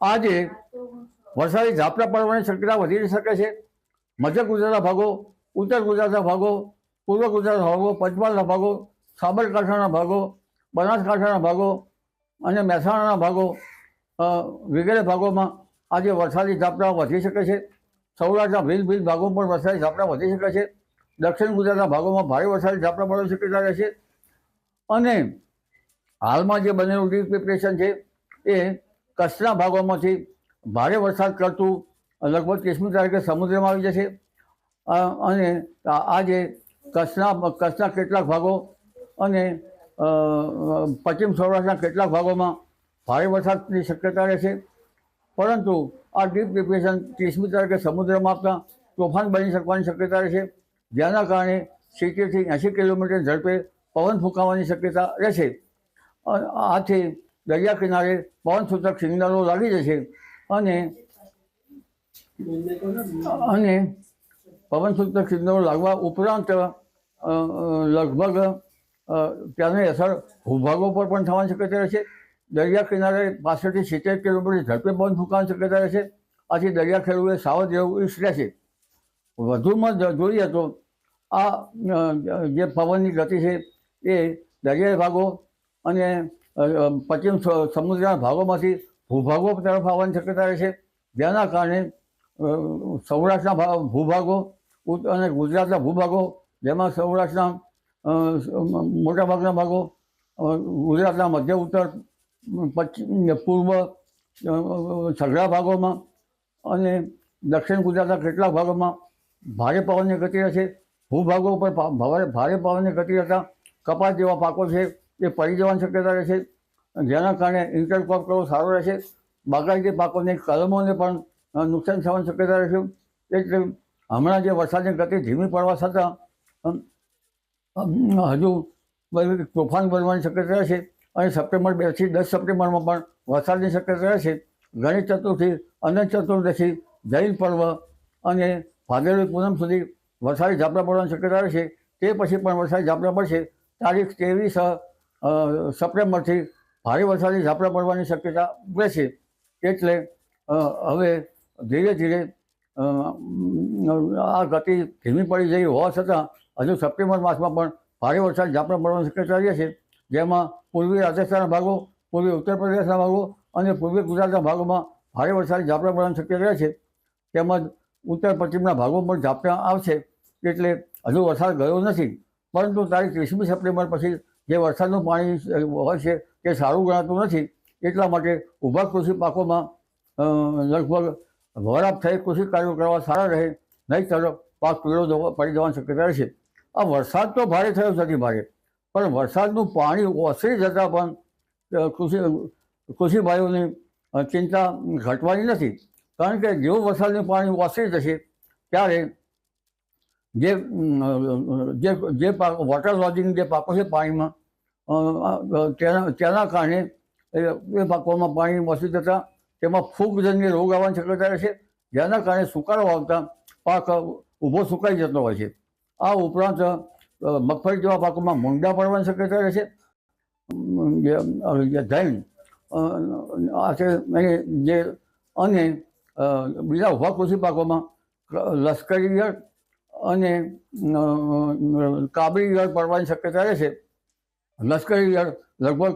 આજે વરસાદી ઝાપટા પડવાની શક્યતા વધી શકે છે. મધ્ય ગુજરાતના ભાગો, ઉત્તર ગુજરાતના ભાગો, પૂર્વ ગુજરાતના ભાગો, પંચમહાલના ભાગો, સાબરકાંઠાના ભાગો, બનાસકાંઠાના ભાગો અને મહેસાણાના ભાગો વગેરે ભાગોમાં આજે વરસાદી ઝાપટા વધી શકે છે. સૌરાષ્ટ્રના ભીલ ભીલ ભાગોમાં પણ વરસાદી ઝાપટા વધી શકે છે. દક્ષિણ ગુજરાતના ભાગોમાં ભારે વરસાદી ઝાપટા પડવાની શક્યતા રહેશે અને હાલમાં જે બનેલું ડીપ ડિપ્રેશન છે, એ કચ્છના ભાગોમાંથી ભારે વરસાદ કરતું લગભગ ત્રીસમી તારીખે સમુદ્રમાં આવી જશે. અને આજે કચ્છના કચ્છના કેટલાક ભાગો અને પશ્ચિમ સૌરાષ્ટ્રના કેટલાક ભાગોમાં ભારે વરસાદની શક્યતા રહેશે. પરંતુ આ ડીપ ડિપ્રેશન ત્રીસમી તારીખે સમુદ્રમાં આપતા તોફાન બની શકવાની શક્યતા રહેશે. જેના કારણે સિત્તેરથી એંશી કિલોમીટર ઝડપે પવન ફૂંકાવાની શક્યતા રહેશે આથી દરિયા કિનારે પવન સિગ્નલો લાગી જશે અને અને પવન સિગ્નલો લાગવા ઉપરાંત લગભગ ત્યાંની અસર ભૂભાગો પર પણ થવાની શક્યતા રહેશે દરિયા કિનારે પાસઠથી સિત્તેર કિલોમીટર ઝડપે પવન ફૂંકાવાની શક્યતા રહેશે આથી દરિયા ખેડૂએ સાવધ રહેવું રહેશે વધુમાં જોઈએ તો આ જે પવનની ગતિ છે એ દરિયાઈ ભાગો અને પશ્ચિમ સમુદ્રના ભાગોમાંથી ભૂભાગો તરફ આવવાની શક્યતા રહેશે જેના કારણે સૌરાષ્ટ્રના ભૂભાગો અને ગુજરાતના ભૂભાગો, જેમાં સૌરાષ્ટ્રના મોટાભાગના ભાગો ગુજરાતના મધ્ય ઉત્તર પશ્ચિમ પૂર્વ સઘળા ભાગોમાં અને દક્ષિણ ગુજરાતના કેટલાક ભાગોમાં ભારે પવનની ગતિ રહેશે ભૂભાગો ઉપર ભારે ભારે પવનની ગતિ રહેતા કપાસ જેવા પાકો છે, એ પડી જવાની શક્યતા રહેશે. જેના કારણે ઇન્ટરક્રોપ કરવો સારો રહેશે. બાગાયતી પાકોની કલમોને પણ નુકસાન થવાની શક્યતા રહેશે. એટલે હમણાં જે વરસાદની ગતિ ધીમી પડવા છતાં હજુ તોફાન બનવાની શક્યતા રહેશે. અને સપ્ટેમ્બર બેથી દસ સપ્ટેમ્બરમાં પણ વરસાદની શક્યતા રહેશે. ગણેશ ચતુર્થી, અનંત ચતુર્દશી, જૈન પર્વ અને ભાદરવી પૂનમ સુધી વરસાદી ઝાપટા પડવાની શક્યતા રહેશે. તે પછી પણ વરસાદી ઝાપટા પડશે. તારીખ ત્રેવીસ સપ્ટેમ્બરથી ભારે વરસાદી ઝાપટા પડવાની શક્યતા રહેશે. એટલે હવે ધીરે ધીરે આ ગતિ ધીમી પડી જઈ હોવા છતાં હજુ સપ્ટેમ્બર માસમાં પણ ભારે વરસાદ ઝાપટા પડવાની શક્યતા રહે છે જેમાં પૂર્વી રાજસ્થાનના ભાગો, પૂર્વી ઉત્તર પ્રદેશના ભાગો અને પૂર્વી ગુજરાતના ભાગોમાં ભારે વરસાદી ઝાપટા પડવાની શક્યતા રહે છે તેમજ ઉત્તર પશ્ચિમના ભાગો પણ ઝાપટા આવશે. એટલે હજુ વરસાદ ગયો નથી. પરંતુ તારીખ ત્રીસમી સપ્ટેમ્બર પછી જે વરસાદનું પાણી હોય છે તે સારું ગણાતું નથી. એટલા માટે ઊભા કૃષિ પાકોમાં લગભગ વરાપ થઈ કૃષિ કાર્યો કરવા સારા રહે નહીં તરફ પાક પીળો પડી જવાની શક્યતા રહેશે. આ વરસાદ તો ભારે થયો નથી ભારે, પણ વરસાદનું પાણી ઓસરી જતાં પણ કૃષિ કૃષિ ભાઈઓની ચિંતા ઘટવાની નથી. કારણ કે જેવું વરસાદનું પાણી ઓસરી જશે, ત્યારે જે જે જે પાક વોટર લોજિંગ જે પાકો છે પાણીમાં તેના કારણે એ પાકોમાં પાણી મસી જતાં, તેમાં ફૂગજન્ય રોગ આવવાની શક્યતા રહે છે. જેના કારણે સુકારો આવતા પાક ઊભો સુકાઈ જતો હોય છે. આ ઉપરાંત મગફળી જેવા પાકોમાં મૂંડા પડવાની શક્યતા આ છે ધૈન જે, અને બીજા ઊભા કૃષિ પાકોમાં લશ્કરી અને કાબરી ઈયળ પડવાની શક્યતા રહેશે લશ્કરી ઈયળ લગભગ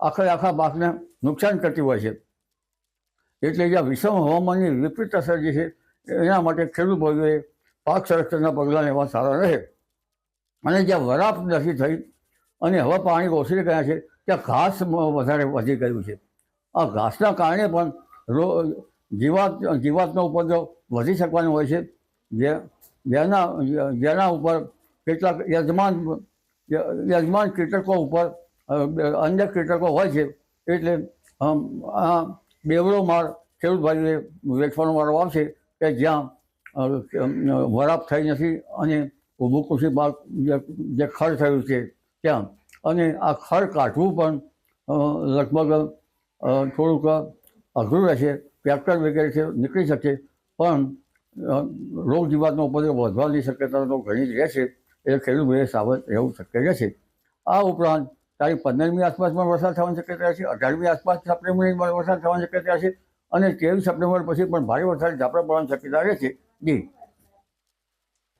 આખા આખા પાકને નુકસાન કરતી હોય છે. એટલે જે વિષમ હવામાનની વિપરીત અસર જે છે, એના માટે ખેડૂત ભાઈઓએ પાક સંરક્ષણના પગલાં લેવા સારા રહે. અને જ્યાં વરાપ નથી થઈ અને હવે પાણી ઓસરી ગયા છે, ત્યાં ઘાસ વધારે વધી ગયું છે. આ ઘાસના કારણે પણ જીવાત, જીવાતનો ઉપદ્રવ વધી શકવાનો હોય છે. જે જેના જેના ઉપર કેટલાક યજમાન યજમાન કીટકો ઉપર અન્ય કીટકો હોય છે, એટલે આ બેવડો માર ખેડૂત ભાઈઓએ વેચવાનો વાળો આવશે કે જ્યાં વરાપ થઈ નથી અને ઊભું કૃષિ પાક જે ખર થયું છે ત્યાં. અને આ ખડ કાઢવું પણ લગભગ થોડુંક અઘરું રહેશે, ટ્રેક્ટર વગેરે છે, નીકળી શકે, પણ રોગ જીવાતનો ઉપદ્રવ વધવાની શક્યતા તો ઘણી જ રહેશે એટલે ખેડૂત ભાઈએ સાવધ રહેવું શક્ય રહેશે આ ઉપરાંત તારીખ પંદરમી આસપાસ પણ વરસાદ થવાની શક્યતા છે, અઢારમી આસપાસ સપ્ટેમ્બરની વરસાદ થવાની શક્યતા છે અને ત્રેવીસ સપ્ટેમ્બર પછી પણ ભારે વરસાદ ઝાપટા પડવાની શક્યતા રહેશે જી.